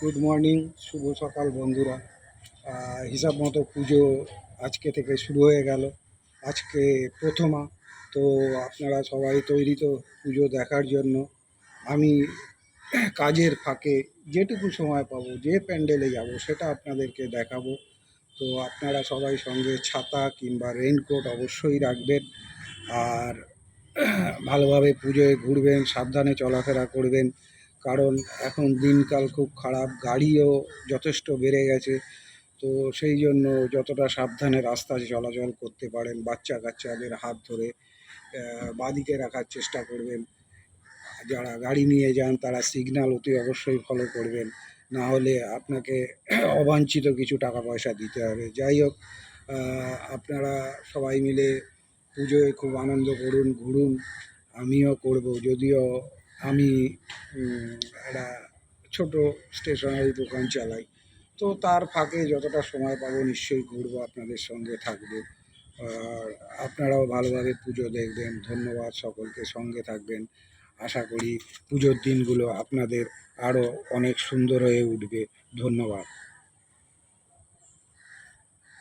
Good morning শুভ সকাল বন্ধুরা। হিসাব মতো পুজো আজকে থেকে শুরু হয়ে গেল। আজকে প্রথমা, তো আপনারা সবাই তৈরি তো পুজো দেখার জন্য। আমি কাজের ফাঁকে যেটুকু সময় পাবো, যে প্যান্ডেলে যাব, সেটা আপনাদেরকে দেখাবো। তো আপনারা সবাই সঙ্গে ছাতা কিংবা রেইনকোট অবশ্যই রাখবেন। আর ভালোভাবে পুজোয় ঘুরবেন, সাবধানে চলাফেরা করবেন। কারণ এখন দিনকাল খুব খারাপ, গাড়িও যথেষ্ট বেড়ে গেছে। তো সেই জন্য যতটা সাবধানে রাস্তায় চলাচল করতে পারেন, বাচ্চা কাচ্চাদের হাত ধরে বাঁদিকে রাখার চেষ্টা করবেন। যারা গাড়ি নিয়ে যান, তারা সিগন্যাল অতি অবশ্যই ফলো করবেন। না হলে আপনাকে অবাঞ্ছিত কিছু টাকা পয়সা দিতে হবে। যাই হোক আপনারা সবাই মিলে পুজোয় খুব আনন্দ করুন, ঘুরুন। আমিও করব, যদিও আমি একটা ছোট স্টেশনারি দোকান চালাই। তো তার ফাঁকে যতটা সময় পাবো নিশ্চয়ই ঘুরবো আপনাদের সঙ্গে থাকব। আর আপনারাও ভালোভাবে পুজো দেখবেন। ধন্যবাদ সকলকে সঙ্গে থাকবেন। আশা করি পুজোর দিনগুলো আপনাদের আরও অনেক সুন্দর হয়ে উঠবে। ধন্যবাদ।